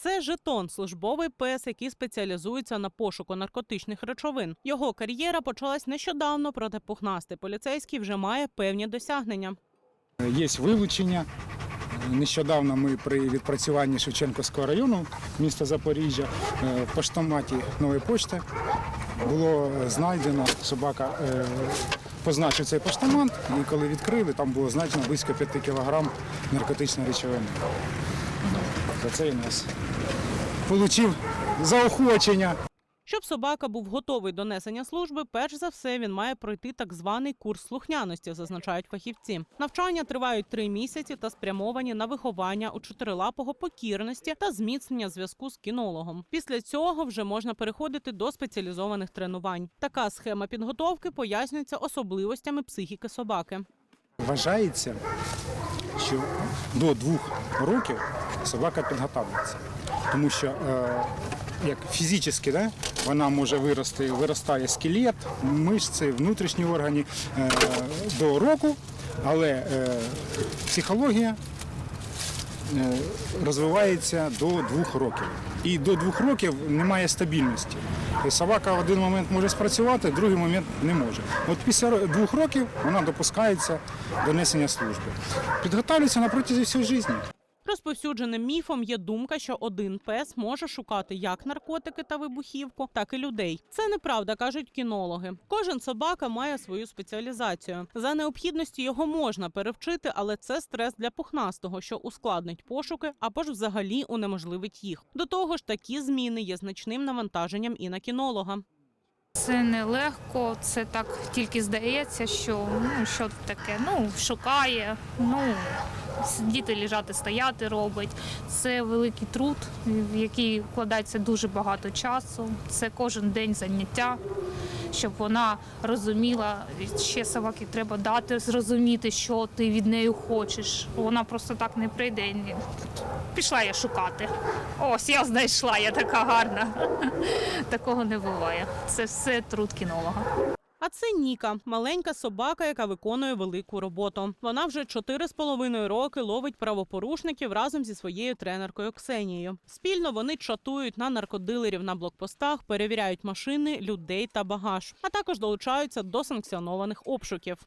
Це жетон, службовий пес, який спеціалізується на пошуку наркотичних речовин. Його кар'єра почалась нещодавно, проте пухнастий поліцейський вже має певні досягнення. Є вилучення. Нещодавно ми при відпрацюванні Шевченківського району міста Запоріжжя е, в поштоматі нової пошти було знайдено собака. е, Позначив цей поштомат, і коли відкрили, там було знайдено близько 5 кілограм наркотичної речовини. За це він нас отримав заохочення. Щоб собака був готовий до несення служби, перш за все він має пройти так званий курс слухняності, зазначають фахівці. Навчання тривають три місяці та спрямовані на виховання у чотирилапого покірності та зміцнення зв'язку з кінологом. Після цього вже можна переходити до спеціалізованих тренувань. Така схема підготовки пояснюється особливостями психіки собаки. Вважається, що до двох років собака підготовлюється. Тому що е, як фізично да, вона може вирости, виростає скелет, мишці, внутрішні органи е, до року, але е, психологія е, розвивається до двох років. І до двох років немає стабільності. Собака в один момент може спрацювати, в другий момент не може. От після двох років вона допускається до несення служби. Підготовлюється на протязі всього життя. Розповсюдженим міфом є думка, що один пес може шукати як наркотики та вибухівку, так і людей. Це неправда, кажуть кінологи. Кожен собака має свою спеціалізацію. За необхідності його можна перевчити, але це стрес для пухнастого, що ускладнить пошуки або ж взагалі унеможливить їх. До того ж, такі зміни є значним навантаженням і на кінолога. Це нелегко, це так тільки здається, що ну що таке, ну шукає, ну сидіти, лежати, стояти робить. Це великий труд, в який вкладається дуже багато часу. Це кожен день заняття, щоб вона розуміла, ще собаки треба дати зрозуміти, що ти від неї хочеш. Вона просто так не прийде. Пішла я шукати. Ось я знайшла, я така гарна. Такого не буває. Це все труд кінолога. А це Ніка, маленька собака, яка виконує велику роботу. Вона вже чотири з половиною роки ловить правопорушників разом зі своєю тренеркою Ксенією. Спільно вони чатують на наркодилерів на блокпостах, перевіряють машини, людей та багаж, а також долучаються до санкціонованих обшуків.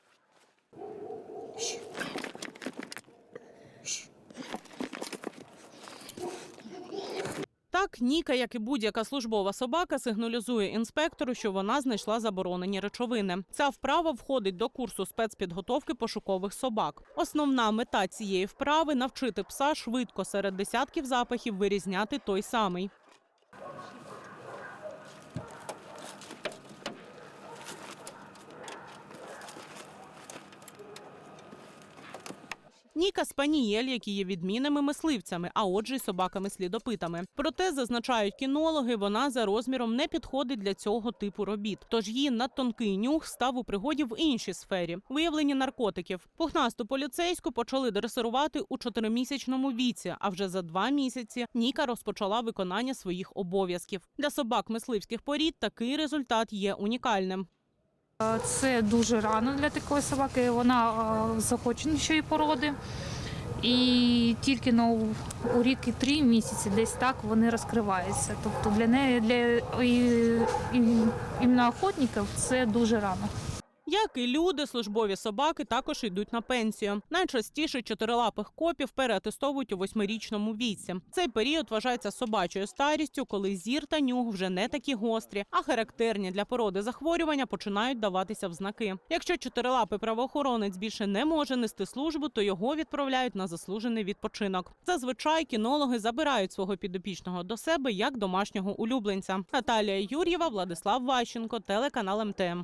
Так, Ніка, як і будь-яка службова собака, сигналізує інспектору, що вона знайшла заборонені речовини. Ця вправа входить до курсу спецпідготовки пошукових собак. Основна мета цієї вправи навчити пса швидко серед десятків запахів вирізняти той самий. Ніка спанієль, які є відмінними мисливцями, а отже, й собаками-слідопитами. Проте зазначають кінологи, вона за розміром не підходить для цього типу робіт. Тож її надтонкий нюх став у пригоді в іншій сфері виявлення наркотиків. Пухнасту поліцейську почали дресирувати у чотиримісячному віці. А вже за два місяці Ніка розпочала виконання своїх обов'язків. Для собак мисливських порід такий результат є унікальним. Це дуже рано для такої собаки. Вона е, захоченішої породи. І тільки ну, у рік і три місяці десь так вони розкриваються. Тобто для неї, для і, і, іменно охотників це дуже рано. Як і люди, службові собаки також йдуть на пенсію. Найчастіше чотирилапих копів переатестовують у восьмирічному віці. Цей період вважається собачою старістю, коли зір та нюх вже не такі гострі, а характерні для породи захворювання починають даватися в знаки. Якщо чотирилапий правоохоронець більше не може нести службу, то його відправляють на заслужений відпочинок. Зазвичай кінологи забирають свого підопічного до себе як домашнього улюбленця. Наталія Юр'єва, Владислав Ващенко, телеканал МТМ.